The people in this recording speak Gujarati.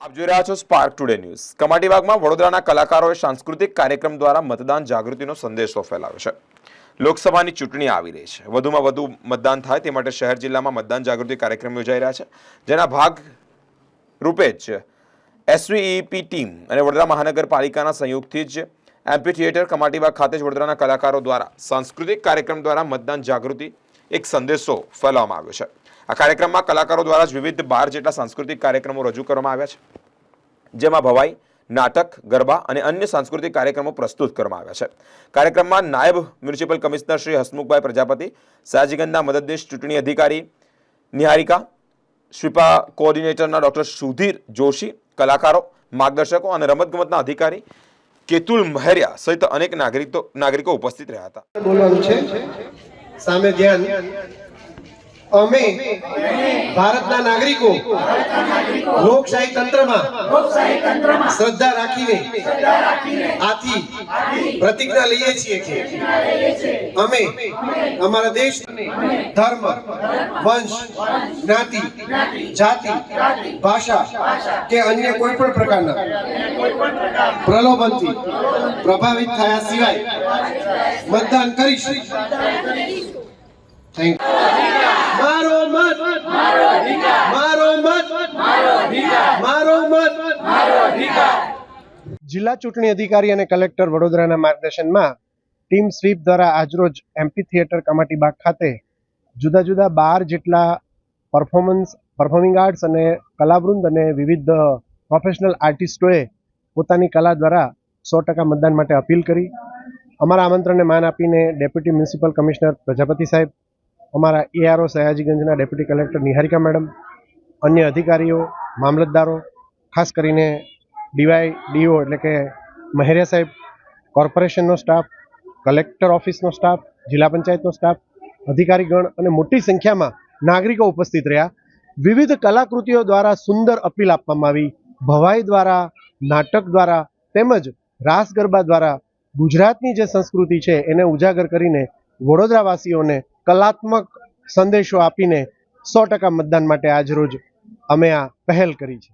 આપ જોઈ રહ્યા છો સ્પાર્ક ટુડે ન્યૂઝ કમાટીબાગમાં વડોદરાના કલાકારોએ સાંસ્કૃતિક કાર્યક્રમ દ્વારા મતદાન જાગૃતિનો સંદેશો ફેલાવ્યો છે. લોકસભાની ચૂંટણી આવી રહી છે. વધુમાં વધુ મતદાન થાય તે માટે શહેર જિલ્લામાં મતદાન જાગૃતિ કાર્યક્રમ યોજાઈ રહ્યા છે. જેના ભાગ રૂપે જ એસવીઈપી ટીમ અને વડોદરા મહાનગરપાલિકાના સંયુક્તથી જ એમ્પી થિયેટર કમાટીબાગ ખાતે જ વડોદરાના કલાકારો દ્વારા સાંસ્કૃતિક કાર્યક્રમ દ્વારા મતદાન જાગૃતિ એક સંદેશો ફેલાવવામાં આવ્યો છે. આ કાર્યક્રમમાં કલાકારો દ્વારા જ વિવિધ બાર જેટલા સાંસ્કૃતિક કાર્યક્રમો રજૂ કરવામાં આવ્યા છે. જેમાં ભવાઈ, નાટક, ગરબા અને અન્ય સાંસ્કૃતિક કાર્યક્રમો પ્રસ્તુત કરવામાં આવ્યા છે. કાર્યક્રમમાં નાયબ મ્યુનિસિપલ કમિશનર શ્રી હસમુખભાઈ પ્રજાપતિ, સાજીગંજના મદદનીશ ચૂંટણી અધિકારી નિહારિકા, શ્રીપા કોઓર્ડિનેટરના ડોક્ટર સુધીર જોશી, કલાકારો, માર્ગદર્શકો અને રમતગમતના અધિકારી કેતુલ મહેરિયા સહિત અનેક નાગરિકો નાગરિકો ઉપસ્થિત રહ્યા હતા. બોલવાનું છે. સામે ધ્યાન. અમે ભારતના નાગરિકો લોકશાહી તંત્રમાં શ્રદ્ધા રાખીને આથી પ્રતિજ્ઞા લઈએ છીએ કે અમે અમારા દેશ, ધર્મ, વંશ, જ્ઞાતિ, જાતિ, ભાષા કે અન્ય કોઈ પણ પ્રકારના પ્રલોભનથી પ્રભાવિત થયા સિવાય મતદાન કરીશ. થેન્ક મારો જિલ્લા ચૂંટણી અધિકારી અને કલેક્ટર વડોદરાના માર્ગદર્શનમાં ટીમ સ્વીપ દ્વારા આજરોજ એમપી થિયેટર કમાટીબાગ ખાતે જુદા જુદા બાર જેટલા પરફોર્મન્સ, પરફોર્મિંગ આર્ટ્સ અને કલાવૃંદ અને વિવિધ પ્રોફેશનલ આર્ટિસ્ટોએ પોતાની કલા દ્વારા સો ટકા મતદાન માટે અપીલ કરી. અમારા આમંત્રણને માન આપીને ડેપ્યુટી મ્યુનિસિપલ કમિશનર પ્રજાપતિ સાહેબ, અમારા એઆરઓ સયાજીગંજના ડેપ્યુટી કલેક્ટર નિહારિકા મેડમ, અન્ય અધિકારીઓ, મામલતદારો, ખાસ કરીને ડીવાય, ડીઓ એટલે કે મહેરિયા સાહેબ, કોર્પોરેશનનો સ્ટાફ, કલેક્ટર ઓફિસનો સ્ટાફ, જિલ્લા પંચાયતનો સ્ટાફ, અધિકારીગણ અને મોટી સંખ્યામાં નાગરિકો ઉપસ્થિત રહ્યા. વિવિધ કલાકૃતિઓ દ્વારા સુંદર અપીલ આપવામાં આવી. ભવાઈ દ્વારા, નાટક દ્વારા, તેમજ રાસ ગરબા દ્વારા ગુજરાતની જે સંસ્કૃતિ છે એને ઉજાગર કરીને વડોદરાવાસીઓને કલાત્મક સંદેશો આપીને સો ટકા મતદાન માટે આજરોજ અમે આ પહેલ કરી છે.